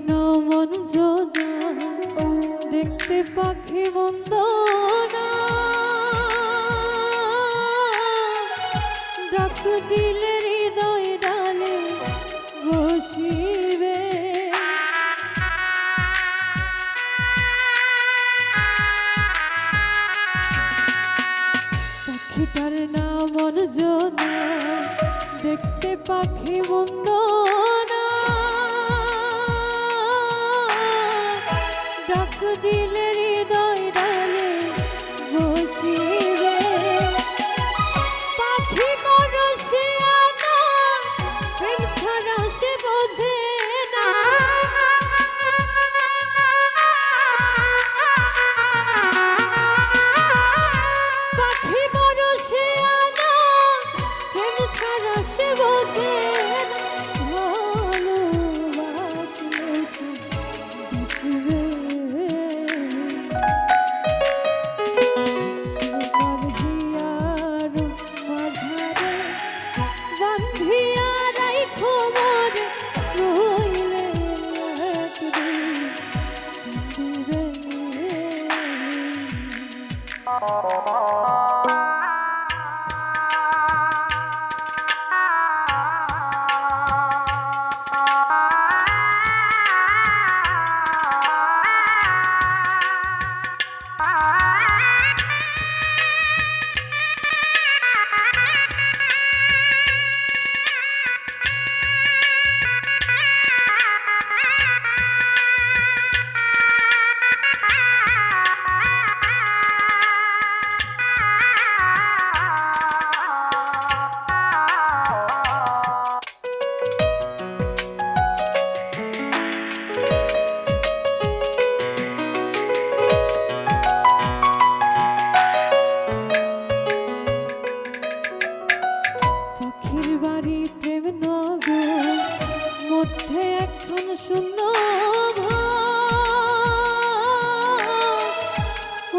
অঞ্জনা দেখতে পাখি মন্দ পাখিটার নাম অঞ্জনা দেখতে পাখি মন্দ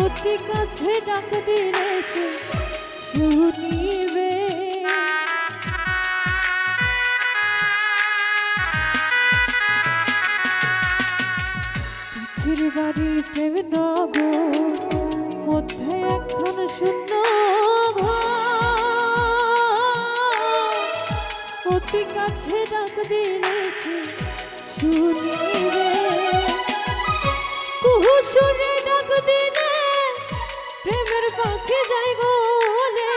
অতি কাছে ডাক দিলে সে শুনিবে। পাখির বাড়ি প্রেম প্রেমের পাখি যাই গলে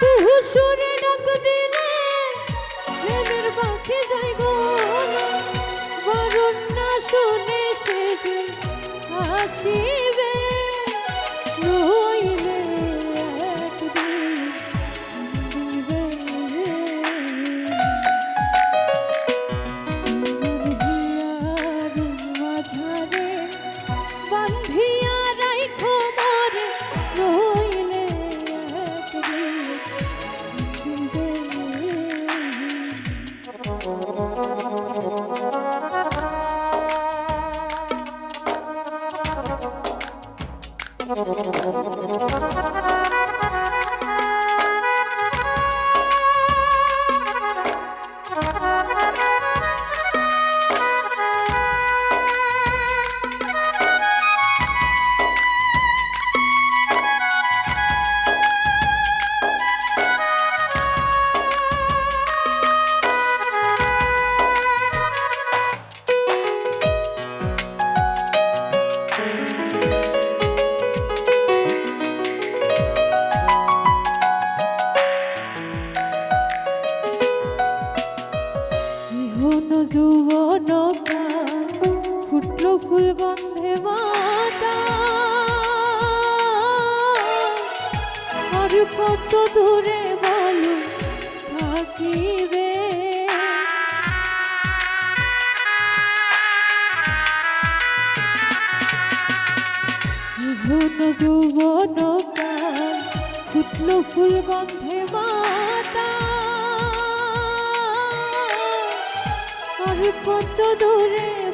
কুহু সুরে ডাক দিলে, প্রেমের পাখি যাই গলে বরুণ না শুনে সে যে আসিবে ইহন যৌবন ফুটল ফুল মাতা। আর কত দূরে বলো, থাকিবে। ইহন যৌবন ফুটল ফুল গন্ধে কত দূরে